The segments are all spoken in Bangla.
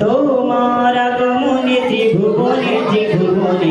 তোমার আগমনে ত্রিভুবনে ত্রিভুবনে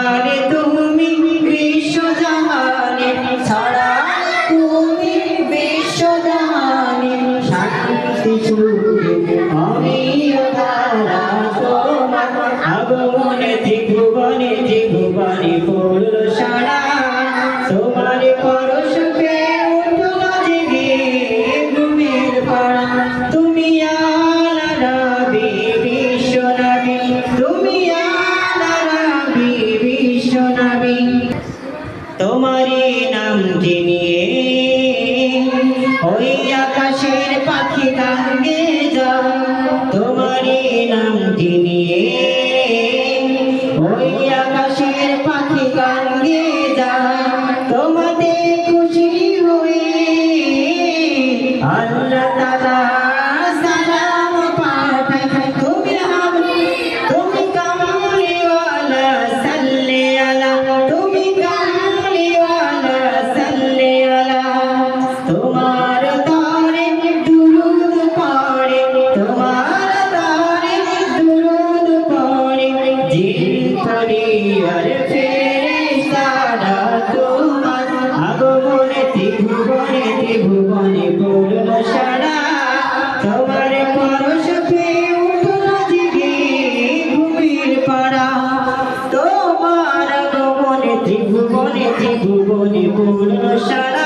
তোমারই নাম জিনিয়ে ওই আকাশের পাখি গাঙ্গে যাও। তোমারই নাম জিনিয়ে সারা গোবনে ত্রিভুবনে ত্রিভুবনে পূর্ণ সারা